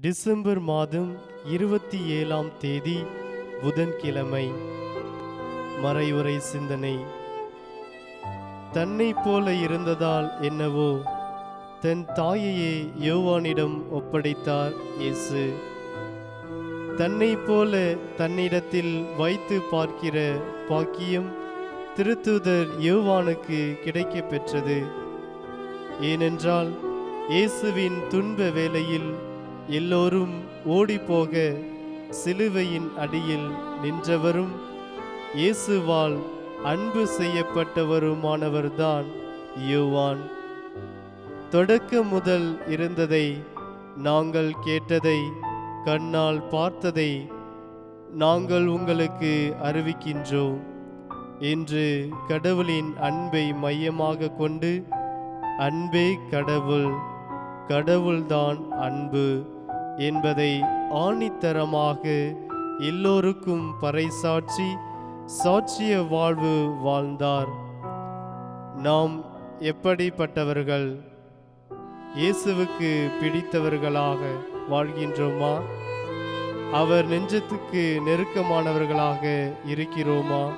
December மாதம் இருபத்தி ஏழாம் தேதி புதன்கிழமை. மறைவுரை சிந்தனை. தன்னை போல இருந்ததால் என்னவோ தன் தாயையே யோவானிடம் ஒப்படைத்தார் இயேசு. தன்னை போல தன்னிடத்தில் வைத்து பார்க்கிற பாக்கியம் திருத்துதர் யோவானுக்கு கிடைக்கப் பெற்றது. ஏனென்றால் இயேசுவின் துன்ப வேளையில் எல்லோரும் ஓடிப்போக சிலுவையின் அடியில் நின்றவரும் இயேசுவால் அன்பு செய்யப்பட்டவருமானவர்தான் யோவான். தொடக்கம் முதல் இருந்ததை நாங்கள் கேட்டதை கண்ணால் பார்த்ததை நாங்கள் உங்களுக்கு அறிவிக்கின்றோம். என்று கடவுளின் அன்பை மையமாக கொண்டு அன்பே கடவுள் கடவுள்தான் அன்பு. என்பதை ஆணித்தரமாக எல்லோருக்கும் பறைசாற்றி சாட்சிய வாழ்வு வாழ்ந்தார். நாம் எப்படிப்பட்டவர்கள்? இயேசுவுக்கு பிடித்தவர்களாக வாழ்கின்றோமா? அவர் நெஞ்சத்துக்கு நெருக்கமானவர்களாக இருக்கிறோமா?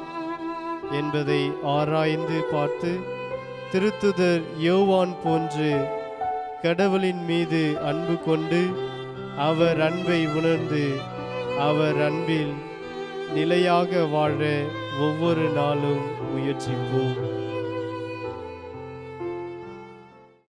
என்பதை ஆராய்ந்து பார்த்து திருத்துதர் யோவான் போன்று கடவுளின் மீது அன்பு கொண்டு அவர் அன்பை உணர்ந்து அவர் அன்பில் நிலையாக வாழ ஒவ்வொரு நாளும் முயற்சிப்போம்.